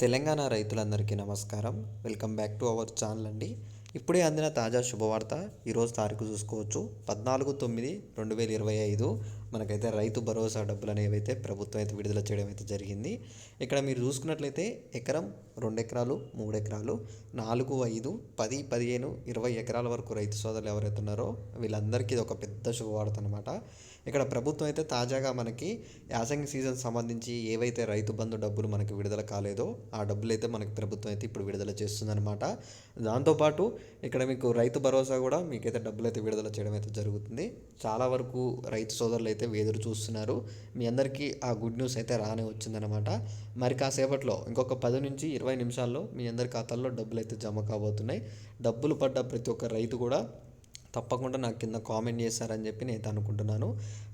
తెలంగాణ రైతులందరికీ నమస్కారం. Welcome back to our channel అండి. ఇప్పుడే అందిన తాజా శుభవార్త ఈరోజు తారీఖు చూసుకోవచ్చు. పద్నాలుగు తొమ్మిది రెండు వేల ఇరవై ఐదు. మనకైతే రైతు భరోసా డబ్బులు అనేవి అయితే ప్రభుత్వం అయితే విడుదల చేయడం అయితే జరిగింది. ఇక్కడ మీరు చూసుకున్నట్లయితే ఎకరం రెండు ఎకరాలు మూడు ఎకరాలు నాలుగు ఐదు పది పదిహేను ఇరవై ఎకరాల వరకు రైతు సోదరులు ఎవరైతే ఉన్నారో వీళ్ళందరికీ ఇది ఒక పెద్ద శుభవార్త అనమాట ఇక్కడ ప్రభుత్వం అయితే తాజాగా మనకి యాసంగి సీజన్ సంబంధించి ఏవైతే రైతు బంధు డబ్బులు మనకి విడుదల కాలేదో ఆ డబ్బులు అయితే మనకి ప్రభుత్వం అయితే ఇప్పుడు విడుదల చేస్తుందన్నమాట. దాంతోపాటు ఇక్కడ మీకు రైతు భరోసా కూడా మీకైతే డబ్బులు అయితే విడుదల చేయడం అయితే జరుగుతుంది. చాలా వరకు రైతు సోదరులు అయితే ఎదురు చూస్తున్నారు. మీ అందరికీ ఆ గుడ్ న్యూస్ అయితే రానే వచ్చిందనమాట మరి కాసేపట్లో ఇంకొక పది నుంచి ఇరవై నిమిషాల్లో మీ అందరి ఖాతాల్లో డబ్బులు అయితే జమ కాబోతున్నాయి. డబ్బులు పడ్డ ప్రతి ఒక్క రైతు కూడా తప్పకుండా నాకు కింద కామెంట్ చేస్తారని చెప్పి నేను అనుకుంటున్నాను.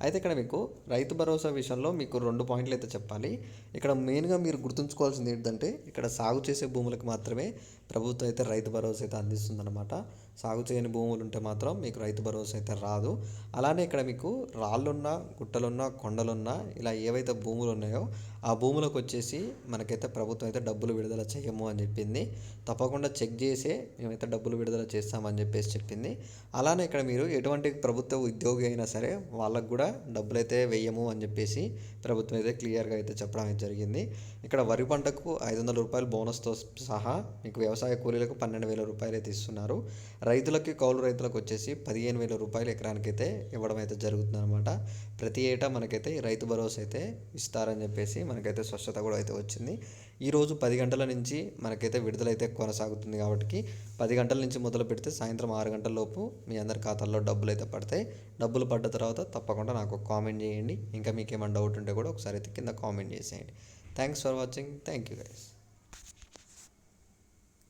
అయితే ఇక్కడ మీకు రైతు భరోసా విషయంలో మీకు రెండు పాయింట్లు అయితే చెప్పాలి. ఇక్కడ మెయిన్గా మీరు గుర్తుంచుకోవాల్సింది ఏంటంటే ఇక్కడ సాగు చేసే భూములకు మాత్రమే ప్రభుత్వం అయితే రైతు భరోసా అయితే అందిస్తుందన్నమాట. సాగు చేయని భూములు ఉంటే మాత్రం మీకు రైతు భరోసా అయితే రాదు. అలానే ఇక్కడ మీకు రాళ్ళున్నా గుట్టలున్నా కొండలున్నా ఇలా ఏవైతే భూములు ఉన్నాయో ఆ భూములకు వచ్చేసి మనకైతే ప్రభుత్వం అయితే డబ్బులు విడుదల చేయము అని చెప్పింది. తప్పకుండా చెక్ చేసే మేమైతే డబ్బులు విడుదల చేస్తామని చెప్పేసి చెప్పింది. అలానే ఇక్కడ మీరు ఎటువంటి ప్రభుత్వ ఉద్యోగి అయినా సరే వాళ్ళకు కూడా డబ్బులు అయితే వేయము అని చెప్పేసి ప్రభుత్వం అయితే క్లియర్గా అయితే చెప్పడం అయితే జరిగింది. ఇక్కడ వరి పంటకు ఐదు వందల రూపాయలు బోనస్తో సహా మీకు వ్యవసాయ కూలీలకు పన్నెండు వేల రూపాయలు అయితే ఇస్తున్నారు. రైతులకి కౌలు రైతులకు వచ్చేసి పదిహేను వేల రూపాయలు ఎకరానికి అయితే ఇవ్వడం అయితే జరుగుతుంది అనమాట ప్రతి ఏటా మనకైతే ఈ రైతు భరోసా అయితే ఇస్తారని చెప్పేసి మనకైతే స్వచ్ఛత కూడా అయితే వచ్చింది. ఈరోజు పది గంటల నుంచి మనకైతే విడుదలైతే కొనసాగుతుంది కాబట్టి పది గంటల నుంచి మొదలు పెడితే సాయంత్రం ఆరు గంటల లోపు మీ అందరి ఖాతాల్లో డబ్బులు అయితే పడతాయి. డబ్బులు పడ్డ తర్వాత తప్పకుండా నాకు కామెంట్ చేయండి. ఇంకా మీకు ఏమైనా డౌట్ ఉంటే కూడా ఒకసారి అయితే కింద కామెంట్ చేసేయండి. Thanks for watching. Thank you guys.